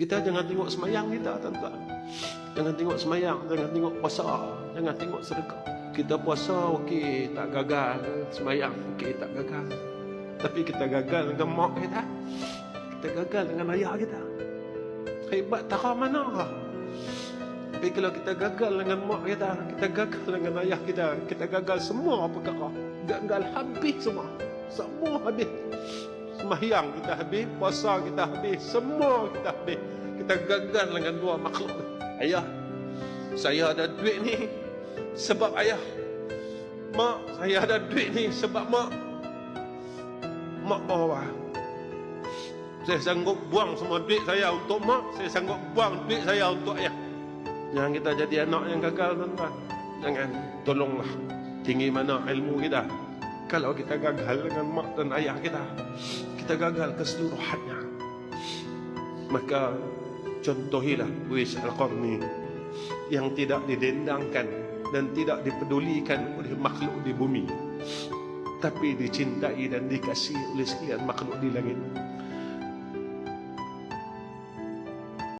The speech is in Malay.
Kita jangan tengok semayang kita, tuan-tuan. Jangan tengok semayang, jangan tengok puasa, jangan tengok sedekah. Kita puasa, okey, tak gagal. Semayang, okey, tak gagal. Tapi kita gagal dengan mak kita. Kita gagal dengan ayah kita. Hebat tak mana kah? Tapi kalau kita gagal dengan mak kita, kita gagal dengan ayah kita, kita gagal semua perkara. Gagal habis semua. Semua habis. Semahyang kita habis, puasa kita habis, semua kita habis. Kita gagal dengan dua makhluk. Ayah, saya ada duit ni sebab ayah. Mak, saya ada duit ni sebab mak. Mak bawa. Saya sanggup buang semua duit saya untuk mak, saya sanggup buang duit saya untuk ayah. Jangan kita jadi anak yang gagal tuan-tuan. Jangan tolonglah tinggi mana ilmu kita. Kalau kita gagal dengan mak dan ayah kita, kita gagal keseluruhannya. Maka contohilah Uwais Al-Qarni yang tidak didendangkan dan tidak dipedulikan oleh makhluk di bumi tapi dicintai dan dikasihi oleh sekian makhluk di langit